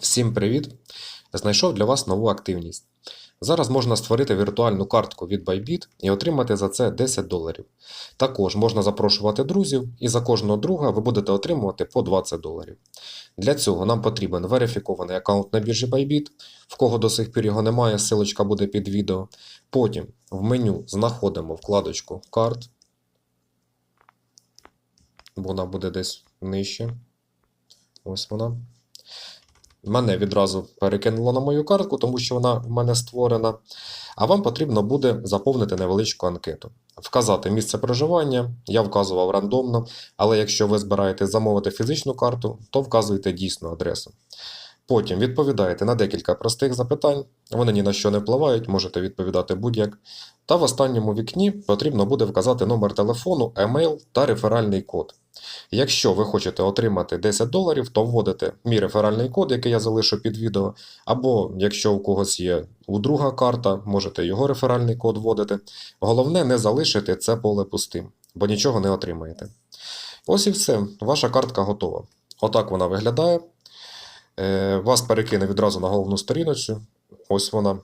Всім привіт! Знайшов для вас нову активність. Зараз можна створити віртуальну картку від Bybit і отримати за це 10 доларів. Також можна запрошувати друзів, і за кожного друга ви будете отримувати по 20 доларів. Для цього нам потрібен верифікований аккаунт на біржі Bybit. В кого до сих пір його немає, ссылочка буде під відео. Потім в меню знаходимо вкладочку карт. Вона буде десь нижче. Ось вона. Мене відразу перекинуло на мою картку, тому що вона в мене створена. А вам потрібно буде заповнити невеличку анкету. Вказати місце проживання, я вказував рандомно, але якщо ви збираєтесь замовити фізичну карту, то вказуйте дійсну адресу. Потім відповідаєте на декілька простих запитань, вони ні на що не впливають, можете відповідати будь-як. Та в останньому вікні потрібно буде вказати номер телефону, емейл та реферальний код. Якщо ви хочете отримати 10 доларів, то вводите мій реферальний код, який я залишу під відео. Або якщо у когось є у друга карта, можете його реферальний код вводити. Головне не залишити це поле пустим, бо нічого не отримаєте. Ось і все, ваша картка готова. Отак вона виглядає. Е, Вас перекине відразу на головну сторіночку. Ось вона.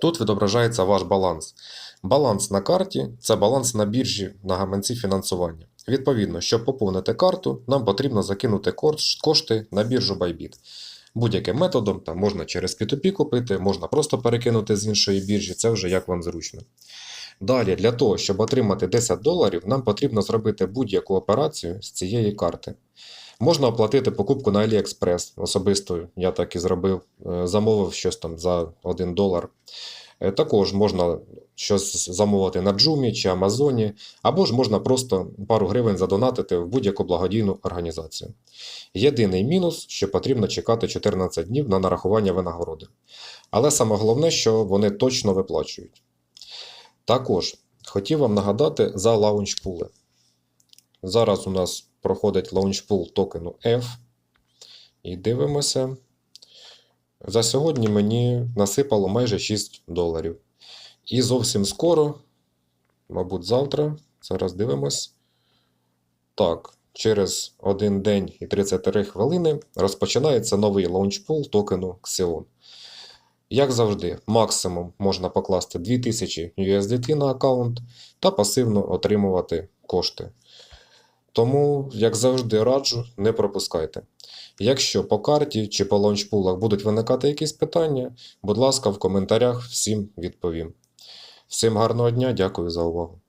Тут відображається ваш баланс. Баланс на карті це баланс на біржі на гаманці фінансування. Відповідно, щоб поповнити карту, нам потрібно закинути кошти на біржу Bybit. Будь-яким методом, там можна через P2P купити, можна просто перекинути з іншої біржі, це вже як вам зручно. Далі, для того, щоб отримати 10 доларів, нам потрібно зробити будь-яку операцію з цієї карти. Можна оплатити покупку на AliExpress. Особисто я так і зробив, Е, замовив щось там за 1 долар. Е, Також можна щось замовити на Джумі чи Амазоні, або ж можна просто пару гривень задонатити в будь-яку благодійну організацію. Єдиний мінус, що потрібно чекати 14 днів на нарахування винагороди. Але саме головне, що вони точно виплачують. Також хотів вам нагадати за лаунчпули. Зараз у нас проходить лаунчпул токену F. І дивимося. За сьогодні мені насипало майже 6 доларів. І зовсім скоро, мабуть, завтра, зараз дивимось. Так, через 1 день і 33 хвилини розпочинається новий лаунчпул токену Xeon. Як завжди, максимум можна покласти 2000 USDT на аккаунт та пасивно отримувати кошти. Тому, як завжди, раджу, не пропускайте. Якщо по карті чи по лаунчпулах будуть виникати якісь питання, будь ласка, в коментарях всім відповім. Всім гарного дня, дякую за увагу.